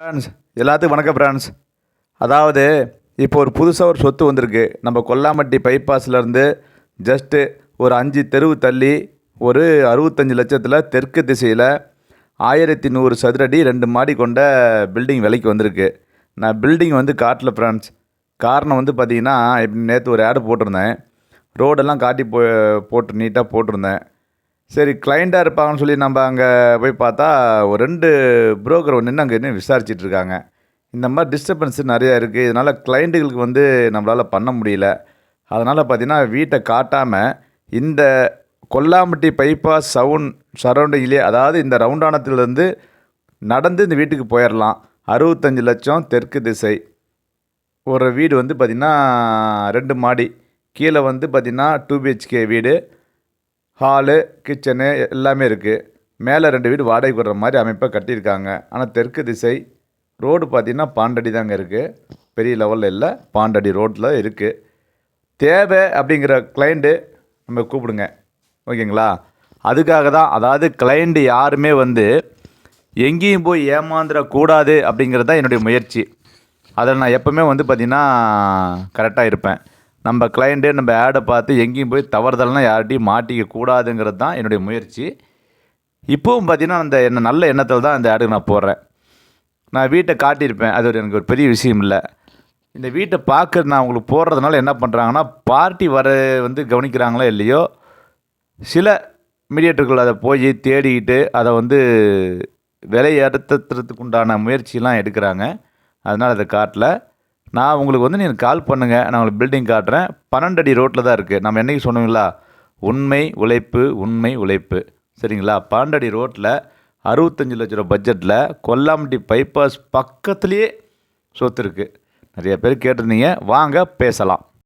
Friends எல்லாத்துக்கும் வணக்கம் friends அதாவது இப்போ ஒரு புதுசாக ஒரு சொத்து வந்திருக்கு. நம்ம கொல்லாமட்டி பைபாஸ்லேருந்து ஜஸ்ட்டு ஒரு அஞ்சு தெருவு தள்ளி ஒரு அறுபத்தஞ்சு லட்சத்தில் தெற்கு திசையில் ஆயிரத்தி நூறு சதுரடி ரெண்டு மாடி கொண்ட பில்டிங் விலைக்கு வந்திருக்கு. நான் பில்டிங் வந்து காட்டல ஃப்ரெண்ட்ஸ் காரணம் வந்து பார்த்திங்கன்னா இப்படி நேற்று ஒரு ஆடு போட்டிருந்தேன். ரோடெல்லாம் காட்டி போ போட்டு நீட்டாக போட்டிருந்தேன். சரி கிளைண்ட்டாக இருப்பாங்கன்னு சொல்லி நம்ம அங்கே போய் பார்த்தா ஒரு ரெண்டு புரோக்கர் நின்று அங்கே நின்று விசாரிச்சுட்டு இருக்காங்க. இந்த மாதிரி டிஸ்டர்பன்ஸ் நிறையா இருக்குது இதனால் கிளைண்ட்டுகளுக்கு வந்து நம்மளால் பண்ண முடியல. அதனால் பார்த்தீங்கன்னா வீட்டை காட்டாமல் இந்த கொல்லாம்பட்டி பைபாஸ் சவுண்ட் சரௌண்டிங்லேயே அதாவது இந்த ரவுண்டானத்துலேருந்து நடந்து இந்த வீட்டுக்கு போயிடலாம் அறுபத்தஞ்சு லட்சம் தெற்கு திசை. ஒரு வீடு வந்து பார்த்திங்கன்னா ரெண்டு மாடி. கீழே வந்து பார்த்திங்கன்னா டூ பிஹெச்கே வீடு. ஹாலு கிச்சனு எல்லாமே இருக்குது மேலே ரெண்டு வீடு வாடகை விடுற மாதிரி அமைப்பாக கட்டியிருக்காங்க. ஆனால் தெற்கு திசை ரோடு பார்த்திங்கன்னா பாண்டடி தாங்க இருக்குது பெரிய லெவலில் இல்லை பாண்டடி ரோட்டில் இருக்குது தேவை அப்படிங்கிற கிளைண்ட்டு நம்ம கூப்பிடுங்க. ஓகேங்களா? அதுக்காக தான் அதாவது கிளைண்ட்டு யாருமே வந்து எங்கேயும் போய் ஏமாந்துடக்கூடாது அப்படிங்கிறது தான் என்னுடைய முயற்சி. அதில் நான் எப்போவுமே வந்து பார்த்திங்கன்னா கரெக்டாக இருப்பேன். நம்ம கிளையண்ட்டே நம்ம ஆடை பார்த்து எங்கேயும் போய் தவறுதல்னா யார்கிட்டையும் மாட்டிக்க கூடாதுங்கிறது தான் என்னுடைய முயற்சி. இப்போவும் பார்த்தீங்கன்னா அந்த என்ன நல்ல எண்ணத்தில் தான் அந்த ஆடுக்கு நான் போடுறேன். நான் வீட்டை காட்டியிருப்பேன். அது ஒரு எனக்கு ஒரு பெரிய விஷயம் இல்லை. இந்த வீட்டை பார்க்க நான் உங்களுக்கு போடுறதுனால என்ன பண்ணுறாங்கன்னா பார்ட்டி வர வந்து கவனிக்கிறாங்களோ இல்லையோ சில மீடியேட்டர்கள் அதை போய் தேடிக்கிட்டு அதை வந்து விலை ஏற்றத்துறதுக்கு உண்டான முயற்சியெலாம் எடுக்கிறாங்க. அதனால் அதை காட்டல. நான் உங்களுக்கு வந்து நீங்கள் கால் பண்ணுங்கள் நான் உங்களுக்கு பில்டிங் காட்டுறேன். பன்னெண்டு அடி ரோட்டில் தான் இருக்குது நம்ம என்னைக்கு சொன்னீங்களா? உண்மை உழைப்பு உண்மை உழைப்பு. சரிங்களா? பன்னெண்டு அடி ரோட்டில் அறுபத்தஞ்சு லட்ச ரூபா பட்ஜெட்டில் கொல்லாம்பட்டி பைபாஸ் பக்கத்துலேயே சொத்து இருக்குது நிறைய பேர் கேட்டிருந்தீங்க. வாங்க பேசலாம்.